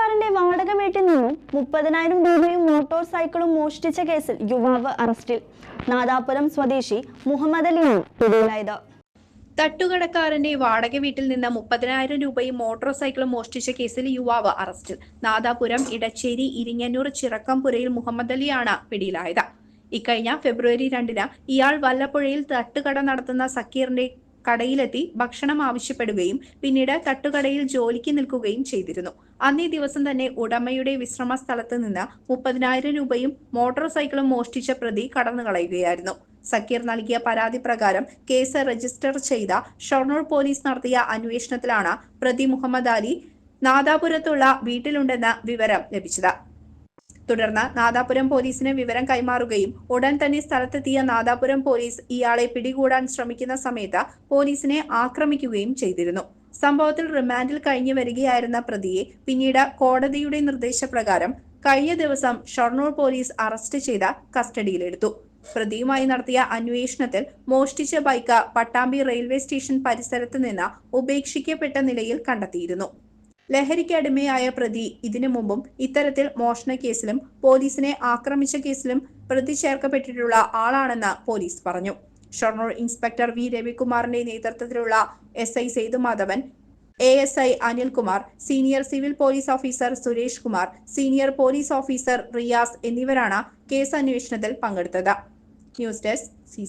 തട്ടുകടക്കാരന്റെ വാടക വീട്ടിൽ നിന്നും മുപ്പതിനായിരം രൂപയും മോട്ടോർ സൈക്കിളും മോഷ്ടിച്ച കേസിൽ യുവാവ് അറസ്റ്റിൽ. നാദാപുരം സ്വദേശി മുഹമ്മദ് അലിയാണ് പിടിയിലായത്. തട്ടുകടക്കാരന്റെ വാടക വീട്ടിൽ നിന്ന് മുപ്പതിനായിരം രൂപയും മോട്ടോർ സൈക്കിളും മോഷ്ടിച്ച കേസിൽ യുവാവ് അറസ്റ്റിൽ. നാദാപുരം ഇടച്ചേരി ഇരിങ്ങന്നൂർ ചിറക്കംപുരയിൽ മുഹമ്മദ് അലിയാണ് പിടിയിലായത്. ഇക്കഴിഞ്ഞ ഫെബ്രുവരി രണ്ടിന് ഇയാൾ വല്ലപ്പുഴയിൽ തട്ടുകട നടത്തുന്ന സക്കീറിന്റെ കടയിലെത്തി ഭക്ഷണം ആവശ്യപ്പെടുകയും പിന്നീട് തട്ടുകടയിൽ ജോലിക്ക് നിൽക്കുകയും ചെയ്തിരുന്നു. അന്നേ ദിവസം തന്നെ ഉടമയുടെ വിശ്രമ സ്ഥലത്ത് നിന്ന് മുപ്പതിനായിരം രൂപയും മോട്ടോർ സൈക്കിളും മോഷ്ടിച്ച പ്രതി കടന്നു കളയുകയായിരുന്നു. സക്കീർ നൽകിയ പരാതി പ്രകാരം കേസ് രജിസ്റ്റർ ചെയ്ത ഷൊർണൂർ പോലീസ് നടത്തിയ അന്വേഷണത്തിലാണ് പ്രതി മുഹമ്മദ് അലി നാദാപുരത്തുള്ള വീട്ടിലുണ്ടെന്ന വിവരം ലഭിച്ചത്. തുടർന്ന് നാദാപുരം പോലീസിന് വിവരം കൈമാറുകയും ഉടൻ തന്നെ സ്ഥലത്തെത്തിയ നാദാപുരം പോലീസ് ഇയാളെ പിടികൂടാൻ ശ്രമിക്കുന്ന സമയത്ത് പോലീസിനെ ആക്രമിക്കുകയും ചെയ്തിരുന്നു. സംഭവത്തിൽ റിമാൻഡിൽ കഴിഞ്ഞു വരികയായിരുന്ന പ്രതിയെ പിന്നീട് കോടതിയുടെ നിർദ്ദേശപ്രകാരം കഴിഞ്ഞ ദിവസം ഷൊർണൂർ പോലീസ് അറസ്റ്റ് ചെയ്ത് കസ്റ്റഡിയിലെടുത്തു. പ്രതിയുമായി നടത്തിയ അന്വേഷണത്തിൽ മോഷ്ടിച്ച ബൈക്ക് പട്ടാമ്പി റെയിൽവേ സ്റ്റേഷൻ പരിസരത്ത് നിന്ന് ഉപേക്ഷിക്കപ്പെട്ട നിലയിൽ കണ്ടെത്തിയിരുന്നു. ലഹരിക്ക് അടിമയായ പ്രതി ഇതിനു മുമ്പും ഇത്തരത്തിൽ മോഷണ കേസിലും പോലീസിനെ ആക്രമിച്ച കേസിലും പ്രതി ചേർക്കപ്പെട്ടിട്ടുള്ള ആളാണെന്ന് പോലീസ് പറഞ്ഞു. ഷൊർണൂർ ഇൻസ്പെക്ടർ വി രവികുമാറിന്റെ നേതൃത്വത്തിലുള്ള S I Sethumadhavan A S I Anilkumar senior civil police officer Suresh Kumar senior police officer Riyas എന്നിവരാണ് കേസ് അന്വേഷണത്തിൽ പങ്കെടുത്തത്. News desk C